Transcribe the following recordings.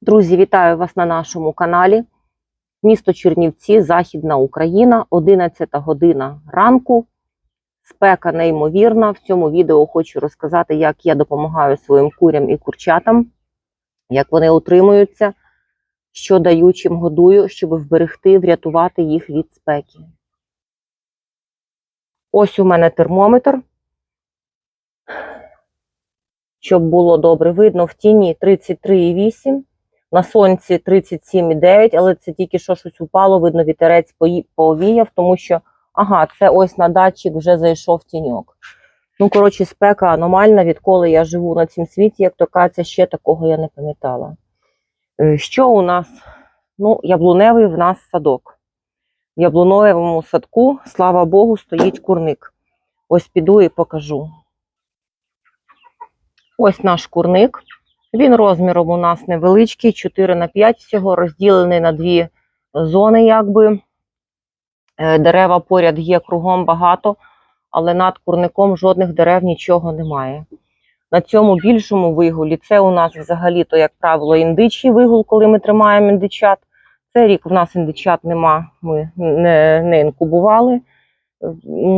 Друзі, вітаю вас на нашому каналі. Місто Чернівці, Західна Україна, 11 година ранку. Спека неймовірна. В цьому відео хочу розказати, як я допомагаю своїм курям і курчатам, як вони утримуються, що даю, чим годую, щоб вберегти, врятувати їх від спеки. Ось у мене термометр. Щоб було добре видно, в тіні 33,8. На сонці 37,9, але це тільки що щось упало, видно, вітерець повіяв, тому що, ага, це ось на датчик вже зайшов тіньок. Ну, коротше, спека аномальна, відколи я живу на цім світі, як то кажеться, ще такого я не пам'ятала. Е, Що у нас? Ну, яблуневий в нас садок. В яблуневому садку, слава Богу, стоїть курник. Ось піду і покажу. Ось наш курник. Він розміром у нас невеличкий, 4 на 5 всього, розділений на дві зони, якби. Е, Дерева поряд є кругом багато, але над курником жодних дерев нічого немає. На цьому більшому вигулі це у нас взагалі-то, як правило, індичий вигул, коли ми тримаємо індичат. Цей рік в нас індичат нема, ми не, не інкубували.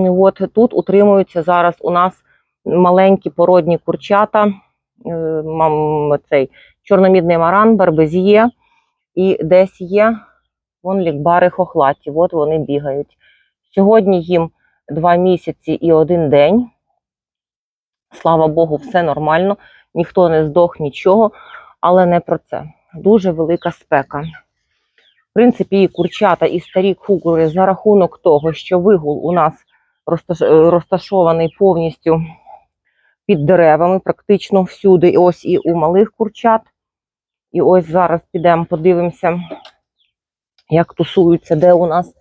От тут утримуються зараз у нас маленькі породні курчата мам, цей чорномідний маран, барбезіє, і десь є вон лікбари хохлаті, от вони бігають. Сьогодні їм два місяці і один день. Слава Богу, все нормально, ніхто не здох, нічого, але не про це. Дуже велика спека. В принципі, і курчата, і старі кукури за рахунок того, що вигул у нас розташ- е, розташований повністю під деревами, практично всюди. І ось і у малих курчат. І ось зараз підемо, подивимося, як тусуються, де у нас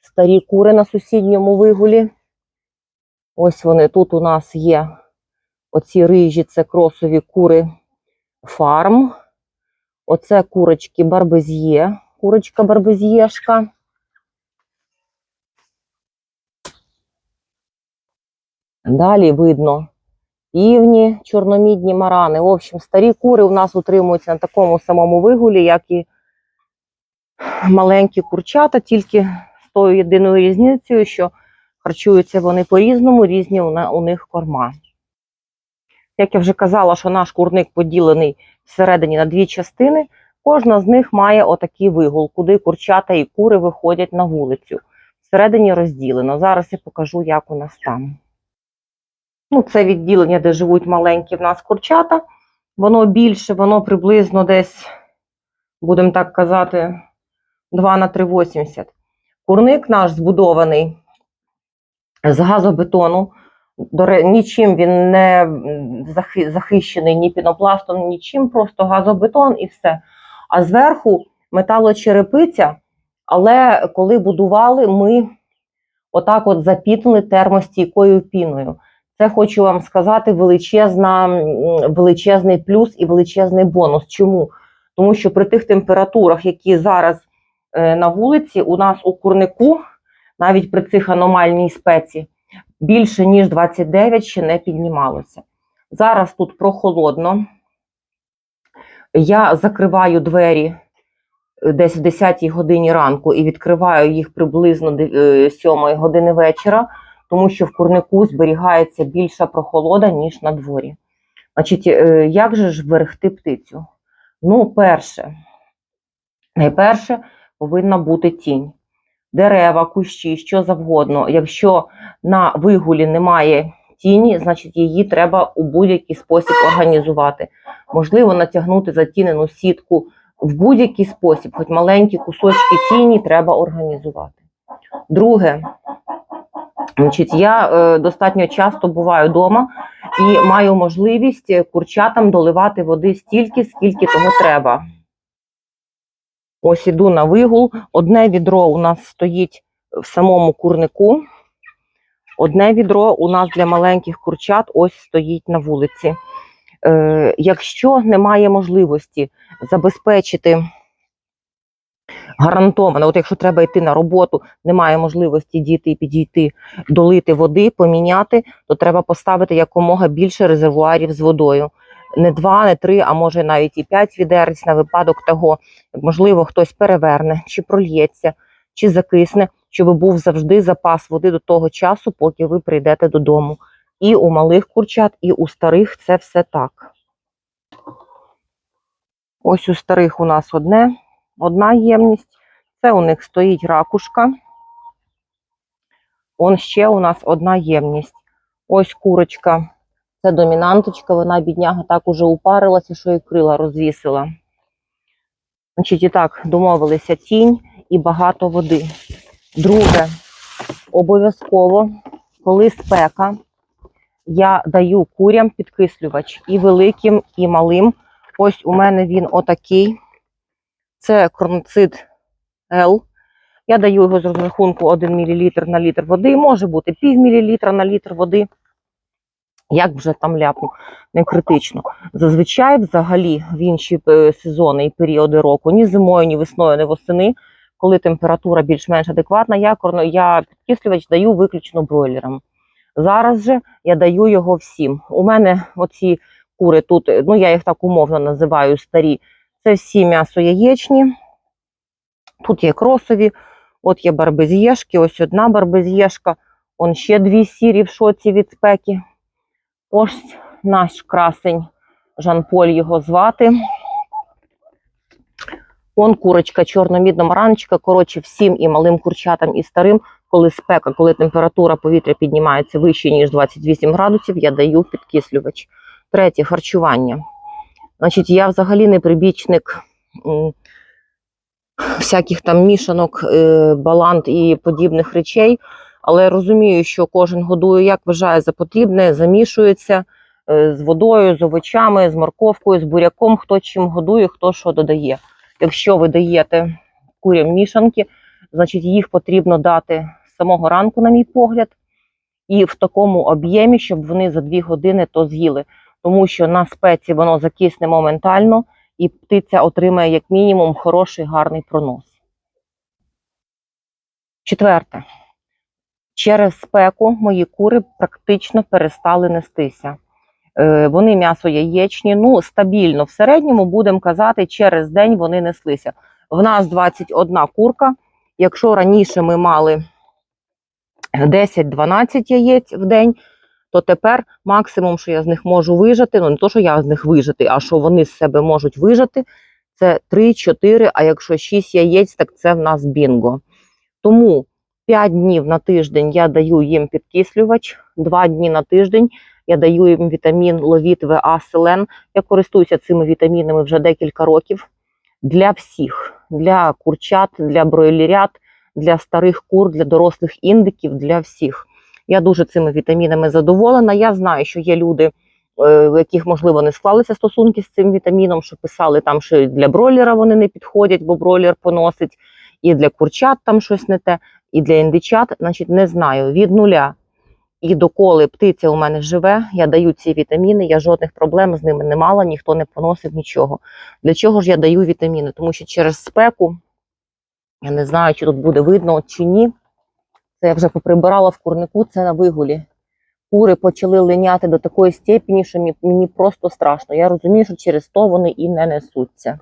старі кури на сусідньому вигулі. Ось вони тут у нас є. Оці рижі це кросові кури фарм. Оце курочки барбез'є, курочка барбез'єшка. Далі видно півні, чорномідні марани. В общем, старі кури у нас утримуються на такому самому вигулі, як і маленькі курчата, тільки з тою єдиною різницею, що харчуються вони по-різному, різні у них корма. Як я вже казала, що наш курник поділений всередині на дві частини, кожна з них має отакий вигул, куди курчата і кури виходять на вулицю. Всередині розділено. Зараз я покажу, як у нас там. Ну, це відділення, де живуть маленькі в нас курчата. Воно більше, воно приблизно десь, будемо так казати, 2 на 3,80. Курник наш збудований з газобетону. Нічим він не захищений ні пінопластом, нічим, просто газобетон і все. А зверху металочерепиця, але коли будували, ми отак от запітнули термостійкою піною. Це хочу вам сказати величезна, величезний плюс і величезний бонус. Чому? Тому що при тих температурах, які зараз е, на вулиці, у нас у курнику, навіть при цих аномальній спеці, більше ніж 29 ще не піднімалося. Зараз тут прохолодно. Я закриваю двері е, десь в 10 годині ранку і відкриваю їх приблизно де- е, 7 години вечора тому що в курнику зберігається більша прохолода, ніж на дворі. Значить, е, як же ж берегти птицю? Ну, перше, найперше повинна бути тінь. Дерева, кущі, що завгодно. Якщо на вигулі немає тіні, значить її треба у будь-який спосіб організувати. Можливо, натягнути затінену сітку в будь-який спосіб, хоч маленькі кусочки тіні треба організувати. Друге, Значить, я е, достатньо часто буваю вдома і маю можливість е, курчатам доливати води стільки, скільки тому треба. Ось іду на вигул. Одне відро у нас стоїть в самому курнику. Одне відро у нас для маленьких курчат ось стоїть на вулиці. Е, якщо немає можливості забезпечити гарантовано, от якщо треба йти на роботу, немає можливості діти підійти, долити води, поміняти, то треба поставити якомога більше резервуарів з водою. не два, не три, а може навіть і п'ять відерець на випадок того, можливо, хтось переверне, чи прольється, чи закисне, щоб був завжди запас води до того часу, поки ви прийдете додому. І у малих курчат, і у старих це все так. Ось у старих у нас одне, одна ємність. Це у них стоїть ракушка. Он ще у нас одна ємність. Ось курочка. Це домінанточка, вона, бідняга, так уже упарилася, що і крила розвісила. Значить, і так, домовилися тінь і багато води. Друге, обов'язково, коли спека, я даю курям підкислювач і великим, і малим. Ось у мене він отакий. Це кроноцид L. Я даю його з розрахунку 1 мл на літр води. Може бути пів мілілітра на літр води. Як вже там ляпну, не критично. Зазвичай, взагалі, в інші е, сезони і періоди року, ні зимою, ні весною, ні восени, коли температура більш-менш адекватна, я, я підкислювач даю виключно бройлерам. Зараз же я даю його всім. У мене оці кури тут, е, ну я їх так умовно називаю старі, це всі м'ясо яєчні. Тут є кросові, от є барбезєшки, ось одна барбезєшка, он ще дві сірі в шоці від спеки. Ось наш красень, Жан-Поль його звати. Он курочка чорно-мідно-маранчика. Коротше, всім і малим курчатам, і старим, коли спека, коли температура повітря піднімається вище, ніж 28 градусів, я даю підкислювач. Третє харчування. Значить, я взагалі не прибічник всяких там мішанок, е, балант і подібних речей. Але розумію, що кожен годує, як вважає за потрібне, замішується е, з водою, з овочами, з морковкою, з буряком, хто чим годує, хто що додає. Якщо ви даєте курям мішанки, значить їх потрібно дати з самого ранку, на мій погляд, і в такому об'ємі, щоб вони за дві години то з'їли. Тому що на спеці воно закисне моментально, і птиця отримає як мінімум хороший гарний пронос. Четверте. Через спеку мої кури практично перестали нестися. Е, Вони м'ясо яєчні, ну стабільно. В середньому будемо казати, через день вони неслися. В нас 21 курка. Якщо раніше ми мали 10-12 яєць в день, то тепер максимум, що я з них можу вижати, ну не то, що я з них вижити, а що вони з себе можуть вижати, це 3-4, а якщо 6 яєць, так це в нас бінго. Тому 5 днів на тиждень я даю їм підкислювач, 2 дні на тиждень я даю їм вітамін ловіт ВА селен. Я користуюся цими вітамінами вже декілька років для всіх: для курчат, для бройлерят, для старих кур, для дорослих індиків, для всіх. Я дуже цими вітамінами задоволена. Я знаю, що є люди, е, у яких, можливо, не склалися стосунки з цим вітаміном, що писали там, що для бройлера вони не підходять, бо бройлер поносить, і для курчат там щось не те, і для індичат, значить, не знаю. Від нуля і доколи птиця у мене живе, я даю ці вітаміни, я жодних проблем з ними не мала, ніхто не поносив нічого. Для чого ж я даю вітаміни? Тому що через спеку, я не знаю, чи тут буде видно чи ні. Це я вже поприбирала в курнику, це на вигулі. Кури почали линяти до такої степені, що мені просто страшно. Я розумію, що через то вони і не несуться.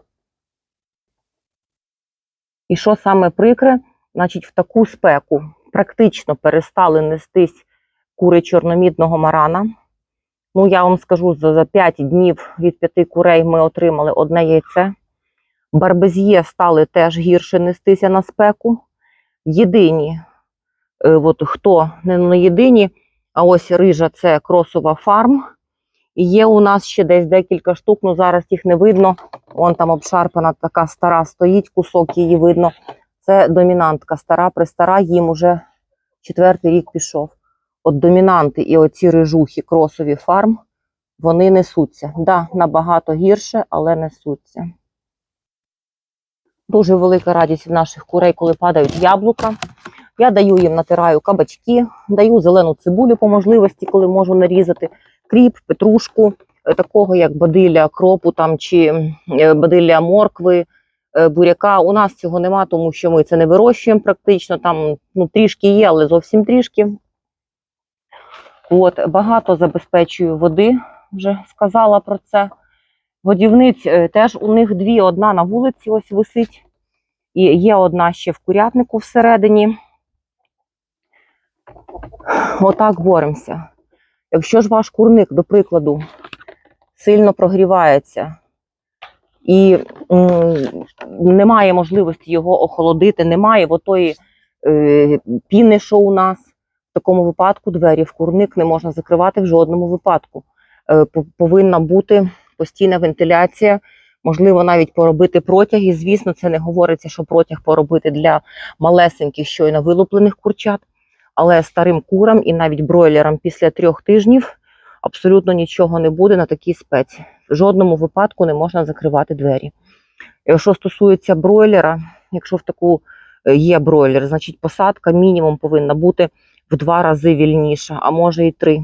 І що саме прикре, значить, в таку спеку практично перестали нестись кури чорномідного марана. Ну, я вам скажу, за, за 5 днів від 5 курей ми отримали одне яйце. Барбез'є стали теж гірше нестися на спеку. Єдині, от хто не на єдині, а ось рижа це кросова фарм. І є у нас ще десь декілька штук, ну зараз їх не видно. Вон там обшарпана така стара стоїть, кусок її видно. Це домінантка стара, пристара, їм уже четвертий рік пішов. От домінанти і оці рижухи кросові фарм, вони несуться. Да, набагато гірше, але несуться. Дуже велика радість в наших курей, коли падають яблука. Я даю їм натираю кабачки, даю зелену цибулю по можливості, коли можу нарізати, кріп, петрушку, е, такого як бадилля кропу там, чи е, бадилля моркви, е, буряка. У нас цього нема, тому що ми це не вирощуємо практично. Там ну, трішки є, але зовсім трішки. От, багато забезпечую води, вже сказала про це. Годівниць теж у них дві, одна на вулиці ось висить, і є одна ще в курятнику всередині. Отак боремося. Якщо ж ваш курник, до прикладу, сильно прогрівається і немає можливості його охолодити, немає отої е, піни, що у нас, в такому випадку двері в курник не можна закривати в жодному випадку. Е, повинна бути постійна вентиляція, можливо, навіть поробити протяги. Звісно, це не говориться, що протяг поробити для малесеньких, щойно вилуплених курчат, але старим курам і навіть бройлерам після трьох тижнів абсолютно нічого не буде на такій спеці. В жодному випадку не можна закривати двері. Якщо стосується бройлера, якщо в таку е, є бройлер, значить посадка мінімум повинна бути в два рази вільніша, а може і три.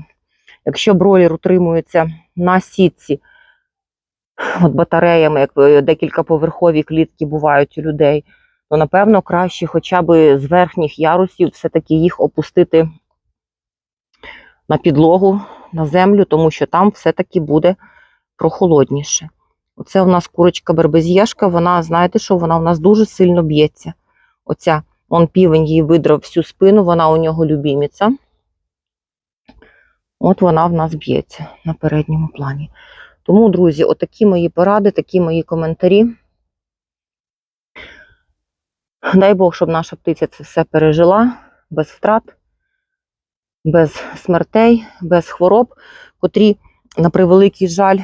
Якщо бройлер утримується на сітці, от батареями, як е, декількаповерхові клітки бувають у людей, то напевно краще хоча б з верхніх ярусів все-таки їх опустити на підлогу, на землю, тому що там все-таки буде прохолодніше. Оце у нас курочка бербезєшка, вона, знаєте що, вона у нас дуже сильно б'ється. Оця, он півень їй видрав всю спину, вона у нього любіміця. От вона в нас б'ється на передньому плані. Тому, друзі, отакі мої поради, такі мої коментарі. Дай Бог, щоб наша птиця це все пережила без втрат, без смертей, без хвороб, котрі, на превеликий жаль,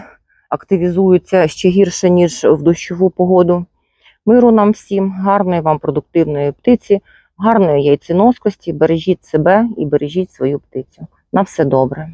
активізуються ще гірше, ніж в дощову погоду. Миру нам всім, гарної вам продуктивної птиці, гарної яйценоскості, бережіть себе і бережіть свою птицю. На все добре.